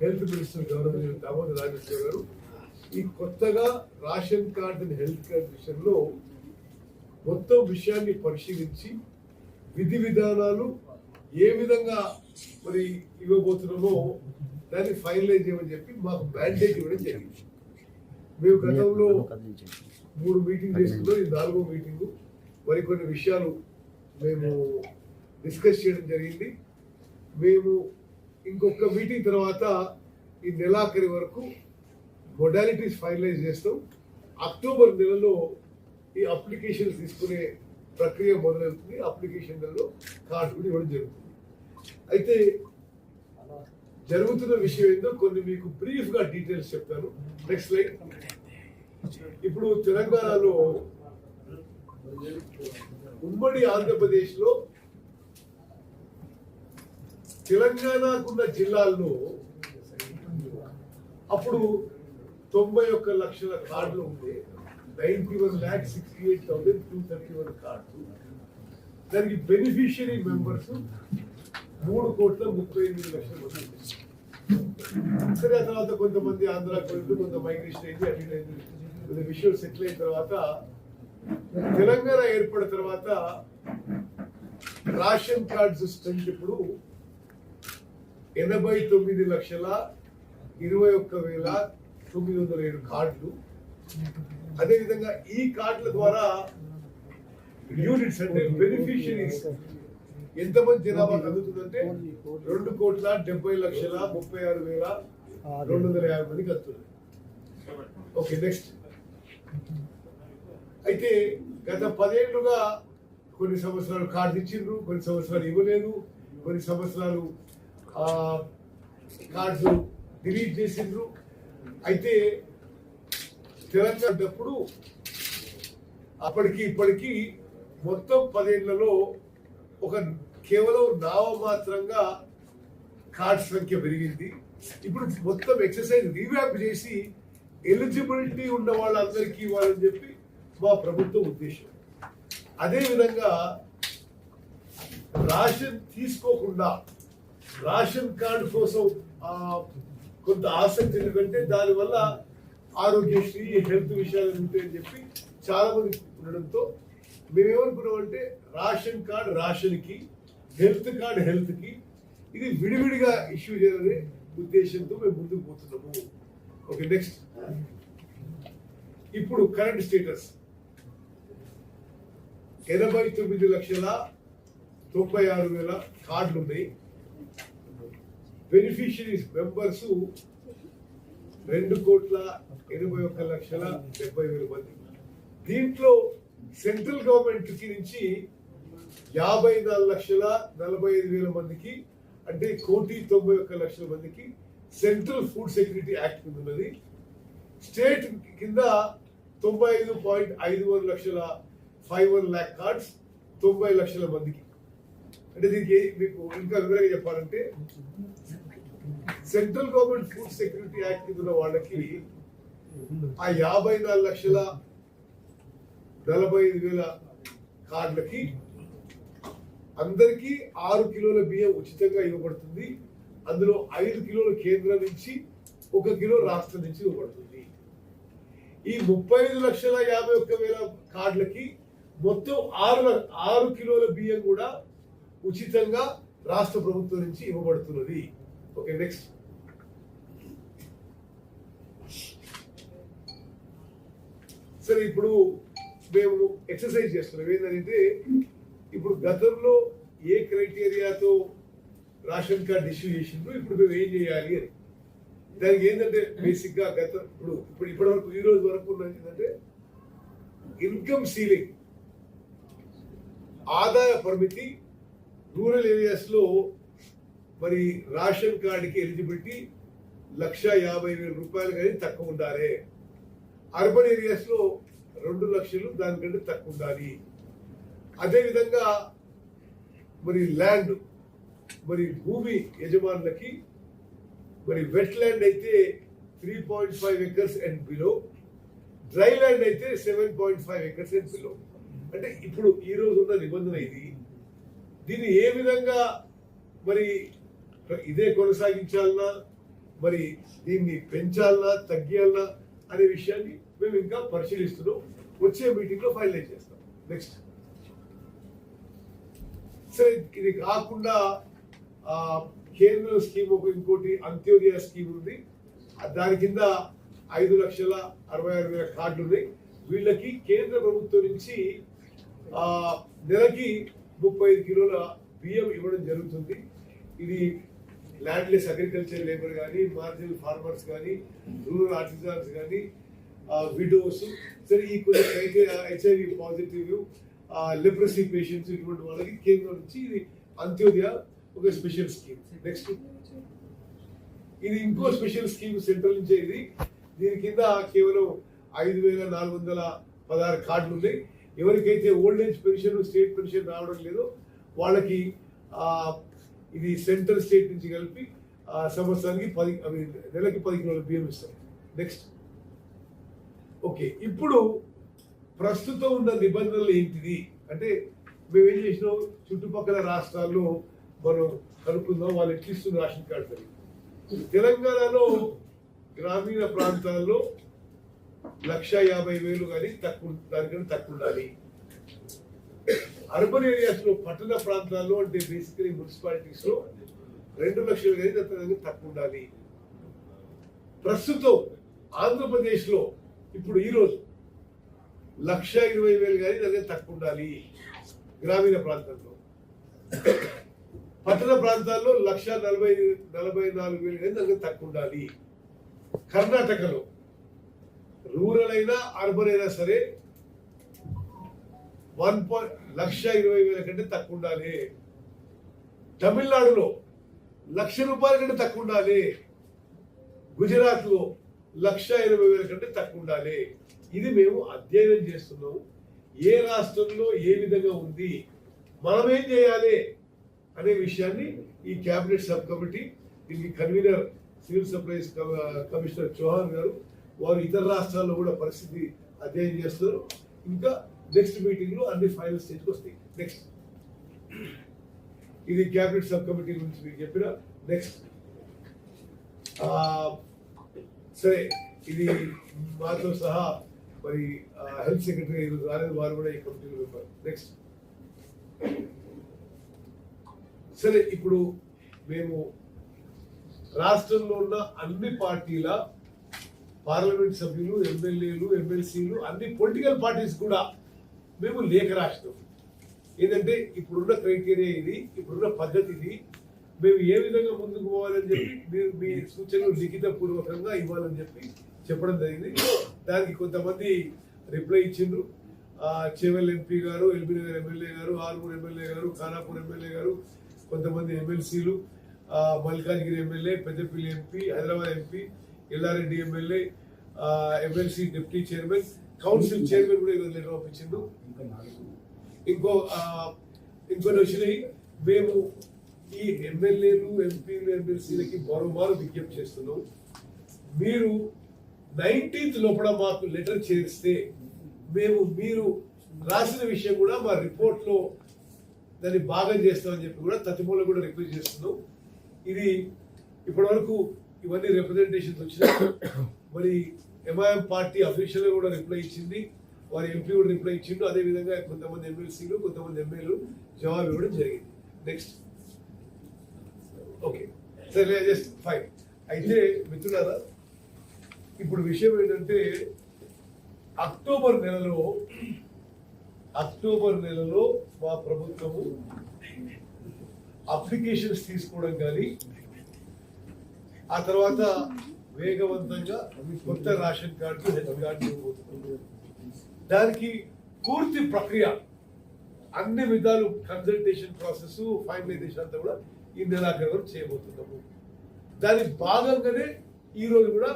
Health minister గౌరవనీయులు దామోదర్ రాజేశ్వర గారు ఈ కొత్తగా రేషన్ కార్డు హెల్త్ కేర్ విషయంలో మొత్తం విషయాన్ని పరిశీలించి విధి విధానాలు ఏ విధంగా మరి ఇవ్వబోతున్నామో దాన్ని ఫైనలైజ్ చేయమని చెప్పి మాకు మ్యాండేట్ ఇవ్వడం జరిగింది. మేము గతంలో మూడు మీటింగ్ చేసుకున్నాం ఇది నాలుగో మీటింగు మరికొన్ని విషయాలు మేము డిస్కస్ చేయడం జరిగింది. మేము ఇంకొక మీటింగ్ తర్వాత ఈ నెలాఖరి వరకు మొడాలిటీస్ ఫైనలైజ్ చేస్తాం అక్టోబర్ నెలలో ఈ అప్లికేషన్స్ తీసుకునే ప్రక్రియ మొదలవుతుంది. అప్లికేషన్లలో కార్డు కూడా ఇవ్వడం జరుగుతుంది. అయితే జరుగుతున్న విషయం ఏందో కొన్ని మీకు బ్రీఫ్గా డీటెయిల్స్ చెప్తాను. నెక్స్ట్ స్లైడ్ ఇప్పుడు తెలంగాణలో ఉమ్మడి ఆంధ్రప్రదేశ్లో తెలంగాణకున్న జిల్లాల్లో అప్పుడు తొంభై ఒక్క లక్షల కార్డులు ఉంటే ninety one lakh sixty eight thousand two thirty one card దానికి బెనిఫిషియరీ మెంబర్స్ మూడు కోట్ల ముప్పై ఎనిమిది లక్షల మంది సరే ఆ తర్వాత కొంతమంది ఆంధ్రాకి వెళ్తూ కొంత మైగ్రేషన్ అయింది అటు అయింది. కొంత విషయం సెటిల్ అయిన తర్వాత తెలంగాణ ఏర్పడిన తర్వాత రేషన్ కార్డ్స్ స్ట్రెంత్ ఇప్పుడు ఎనభై తొమ్మిది లక్షల ఇరవై ఒక్క వేల తొమ్మిది వందల ఏడు కార్డులు. అదేవిధంగా ఈ కార్డుల ద్వారా యూనిట్స్ అంటే బెనిఫిషరీస్ ఎంతమంది జనాభా కలుగుతుందంటే రెండు కోట్ల డెబ్బై లక్షల ముప్పై ఆరు వేల రెండు వందల యాభై మంది కలుగుతుంది ఓకే నెక్స్ట్ అయితే గత పదేళ్ళుగా కొన్ని సంవత్సరాలు కార్డు ఇచ్చిండ్రు కొన్ని సంవత్సరాలు ఇవ్వలేదు కొన్ని సంవత్సరాలు కార్డ్స్ డిలీట్ చేసిండ్రు. అయితే తెలంగాణప్పుడు అప్పటికి ఇప్పటికీ మొత్తం పదేళ్ళలో ఒక కేవలం నామమాత్రంగా కార్డ్ సంఖ్య పెరిగింది. ఇప్పుడు మొత్తం ఎక్సర్సైజ్ రీవ్యాప్ చేసి ఎలిజిబిలిటీ ఉన్న వాళ్ళందరికీ ఇవ్వాలని చెప్పి మా ప్రభుత్వం ఉద్దేశం. అదేవిధంగా రాషన్ తీసుకోకుండా రేషన్ కార్డు కోసం కొంత ఆసక్తి ఎందుకంటే దానివల్ల ఆరోగ్యశ్రీ హెల్త్ విషయాలు ఉంటాయని చెప్పి చాలా మంది ఉండడంతో మేమేమనుకున్నామంటే రేషన్ కార్డు రేషన్కి హెల్త్ కార్డు హెల్త్కి ఇది విడివిడిగా ఇష్యూ చేయాలనే ఉద్దేశంతో మేము ముందుకు పోతున్నాము. Okay next. ఇప్పుడు కరెంట్ స్టేటస్. ఎనభై తొమ్మిది లక్షల తొంభై ఆరు వేల కార్డులు ఉన్నాయి బెనిఫిషరీస్ మెంబర్స్ రెండు కోట్ల ఎనభై ఒక్క లక్షల డెబ్బై వేల మంది. దీంట్లో సెంట్రల్ గవర్నమెంట్కి నుంచి యాభై నాలుగు లక్షల నలభై ఐదు వేల మందికి అంటే కోటి తొంభై ఒక్క లక్షల మందికి సెంట్రల్ ఫుడ్ సెక్యూరిటీ యాక్ట్ కింద ఉన్నది. స్టేట్ కింద తొంభై ఐదు పాయింట్ ఐదు వన్ లక్షల ఫైవ్ వన్ ల్యాక్ కార్డ్స్ తొంభై లక్షల మందికి. అంటే దీనికి మీకు ఇంకా వివరంగా చెప్పాలంటే central government food security act కింద ఉన్న వాళ్ళకి ఆ యాభై నాలుగు లక్షల నలభై ఐదు వేల కార్డులకి అందరికీ ఆరు కిలోల బియ్యం ఉచితంగా ఇవ్వబడుతుంది. అందులో ఐదు కిలోల కేంద్రం నుంచి ఒక కిలో రాష్ట్రం నుంచి ఇవ్వబడుతుంది. ఈ ముప్పై ఐదు లక్షల యాభై ఒక్క వేల కార్డులకి మొత్తం ఆరు ఆరు కిలోల బియ్యం కూడా ఉచితంగా రాష్ట్ర ప్రభుత్వం నుంచి ఇవ్వబడుతున్నది. ఓకే నెక్స్ట్ సరే ఇప్పుడు మేము ఎక్సర్సైజ్ చేస్తున్నాం. ఏంటంటే ఇప్పుడు గతంలో ఏ క్రైటీరియాతో రేషన్ కార్డ్ ఇష్యూ చేసిండ్రు ఇప్పుడు మేము ఏం చేయాలి అని. దానికి ఏంటంటే బేసిక్గా గతం గత ఇప్పుడు ఇప్పుడు ఇప్పటి వరకు ఈ రోజు వరకు ఉన్నది ఏంటంటే ఇన్కమ్ సీలింగ్ ఆదాయ పరిమితి రూరల్ ఏరియాస్లో మరి రేషన్ కార్డుకి ఎలిజిబిలిటీ లక్ష యాభై వేల రూపాయలు కానీ తక్కువ ఉండాలి. అర్బన్ ఏరియాస్లో రెండు లక్షలు దానికంటే తక్కువ ఉండాలి. అదేవిధంగా మరి ల్యాండ్ మరి భూమి యజమానులకి మరి వెట్ ల్యాండ్ అయితే three point five acres and below dry land అయితే seven point five acres and below అంటే ఇప్పుడు ఈ రోజు ఉన్న నిబంధన ఇది. దీన్ని ఏ విధంగా మరి ఇదే కొనసాగించాలన్నా మరి దీన్ని పెంచాలన్నా తగ్గియాలన్నా అనే విషయాన్ని మేము ఇంకా పరిశీలిస్తున్నాం. వచ్చే మీటింగ్లో ఫైనలైజ్ చేస్తాం. నెక్స్ట్. సరే ఇది కాకుండా కేంద్ర స్కీమ్ ఒక ఇంకోటి అంత్యోదయ స్కీమ్ ఉంది. దాని కింద ఐదు లక్షల అరవై ఆరు వేల కార్డులు ఉన్నాయి వీళ్ళకి కేంద్ర ప్రభుత్వం నుంచి నెలకి ముప్పై ఐదు కిలోల బియ్యం ఇవ్వడం జరుగుతుంది. ఇది ల్యాండ్లెస్ అగ్రికల్చర్ లేబర్ కానీ మార్జినల్ ఫార్మర్స్ కానీ రూరల్ ఆర్టిజన్స్ కానీ విడోస్. సరే ఈ కొన్ని criteria HIV positive leprosy patients ఇటువంటి వాళ్ళకి కేంద్రం నుంచి ఇది అంత్యోదయ ఒక స్పెషల్ స్కీమ్. నెక్స్ట్ ఇది ఇంకో స్పెషల్ స్కీమ్ సెంట్రల్ నుంచే ఇది. దీని కింద కేవలం ఐదు వేల నాలుగు వందల పదహారు కార్డులు ఉన్నాయి. ఎవరికైతే old age pension state pension రావడం లేదో వాళ్ళకి ఇది సెంట్రల్ స్టేట్ నుంచి కలిపి ఆ, సంవత్సరానికి పది అవి నెలకి పది కిలోల బియ్యం ఇస్తారు. నెక్స్ట్ ఓకే ఇప్పుడు ప్రస్తుతం ఉన్న నిబంధనలు ఏంటిది? అంటే మేము ఏం చేసినాం? చుట్టుపక్కల రాష్ట్రాల్లో మనం కనుక్కుందాం వాళ్ళు ఎట్లిస్తున్న రేషన్ కార్డు తెలంగాణలో గ్రామీణ ప్రాంతాల్లో లక్ష యాభై వేలు కానీ తక్కువ దానికన్నా తక్కువ ఉండాలి. అర్బన్ ఏరియాస్లో పట్టణ ప్రాంతాల్లో అంటే బేసికలీ మున్సిపాలిటీస్లో రెండు లక్షలు కానీ దానికన్నా తక్కువ ఉండాలి. ప్రస్తుతం ఆంధ్రప్రదేశ్లో ఇప్పుడు ఈరోజు లక్ష ఇరవై వేలు కానీ దానికి తక్కువ ఉండాలి గ్రామీణ ప్రాంతాల్లో. పట్టణ ప్రాంతాల్లో లక్ష నలభై నలభై నాలుగు వేలు కానీ దానికి తక్కువ ఉండాలి. కర్ణాటకలో రూరల్ అయినా అర్బన్ అయినా సరే వన్ పాయింట్ లక్ష ఇరవై వేల కంటే తక్కువ ఉండాలి. తమిళనాడులో లక్ష రూపాయల కంటే తక్కువ ఉండాలి. గుజరాత్లో లక్ష ఇరవై వేల కంటే తక్కువ ఉండాలి. ఇది మేము అధ్యయనం చేస్తున్నాము. ఏ రాష్ట్రంలో ఏ విధంగా ఉంది మనం ఏం చేయాలి అనే విషయాన్ని ఈ కేబినెట్ సబ్ కమిటీ దీనికి convener civil supplies commissioner Chauhan గారు వారు ఇతర రాష్ట్రాల్లో కూడా పరిస్థితి అధ్యయనం చేస్తారు? ఇంకా నెక్స్ట్ మీటింగ్లో అన్ని ఫైనల్ స్టేజ్కి వస్తాయి. నెక్స్ట్ ఇది క్యాబినెట్ సబ్ కమిటీ గురించి మీకు చెప్పిన నెక్స్ట్ సరే ఇది మాతో సహా మరి హెల్త్ సెక్రటరీ రాలేదు వారు కూడా ఈ కమిటీలో మెంబర్ నెక్స్ట్ సరే ఇప్పుడు మేము రాష్ట్రంలో ఉన్న అన్ని పార్టీల పార్లమెంట్ సభ్యులు ఎమ్మెల్యేలు ఎమ్మెల్సీలు అన్ని పొలిటికల్ పార్టీస్ కూడా మేము లేఖ రాసినాం. ఏంటంటే ఇప్పుడున్న క్రైటీరియా ఇది ఇప్పుడున్న పద్ధతి ఇది. మేము ఏ విధంగా ముందుకు పోవాలని చెప్పి మీరు మీ సూచనలు లిఖిత పూర్వకంగా ఇవ్వాలని చెప్పి చెప్పడం జరిగింది. దానికి కొంతమంది రిప్లై ఇచ్చిండ్రు. చేవెల్ ఎంపీ గారు ఎల్బీ నగర్ ఎమ్మెల్యే గారు ఆర్మూర్ ఎమ్మెల్యే గారు ఖానాపూర్ ఎమ్మెల్యే గారు కొంతమంది ఎమ్మెల్సీలు Malkajgiri MLA Peddapalli MP Hyderabad MP Yellareddy MLA MLC deputy chairman council chairman కూడా ఈరోజు లెటర్ పంపించిండు. ఇంకో ఇంకొన్ని వచ్చినాయి మేము ఈ ఎమ్మెల్యేలు ఎంపీలు ఎమ్మెల్సీలకి మరోమారు విజ్ఞప్తి చేస్తున్నాం. మీరు నైన్టీన్త్ లోపల మాకు లెటర్ చేరిస్తే మేము మీరు రాసిన విషయం కూడా మా రిపోర్ట్లో దాన్ని భాగం చేస్తామని చెప్పి కూడా తతిమూల కూడా రిక్వెస్ట్ చేస్తున్నాం. ఇది ఇప్పటి వరకు ఇవన్నీ రిప్రజెంటేషన్స్ వచ్చినాయి. మరి ఎంఐఎం పార్టీ అఫీషియల్ కూడా రిప్లై ఇచ్చింది. వారి ఎంపీ కూడా రిప్లై ఇచ్చిండు. అదే విధంగా కొంతమంది ఎమ్మెల్సీలు కొంతమంది ఎమ్మెల్యేలు జవాబు ఇవ్వడం జరిగింది. నెక్స్ట్ ఓకే సరే జస్ట్ ఫైన్ అయితే మిత్రులారా ఇప్పుడు విషయం ఏంటంటే అక్టోబర్ నెలలో అక్టోబర్ నెలలో మా ప్రభుత్వము అప్లికేషన్స్ తీసుకోవడం కానీ ఆ తర్వాత వేగవంతంగా కొత్త రేషన్ కార్డు హెల్త్ కార్డు ఇవ్వబోతున్నాం. దానికి పూర్తి ప్రక్రియ అన్ని విధాలు కన్సల్టేషన్ ప్రాసెస్ ఫైనలైజేషన్ అంతా కూడా ఈ నెలాఖరు వరకు చేయబోతున్నాము. దాని భాగంగానే ఈరోజు కూడా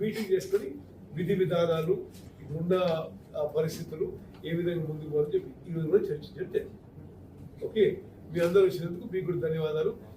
మీటింగ్ చేసుకొని విధి విధానాలు ఉన్న పరిస్థితులు ఏ విధంగా ముందుకు పోవాలని చెప్పి ఈ రోజు కూడా చర్చించడం జరిగింది. ఓకే? మీ అందరూ వచ్చినందుకు మీకు ధన్యవాదాలు.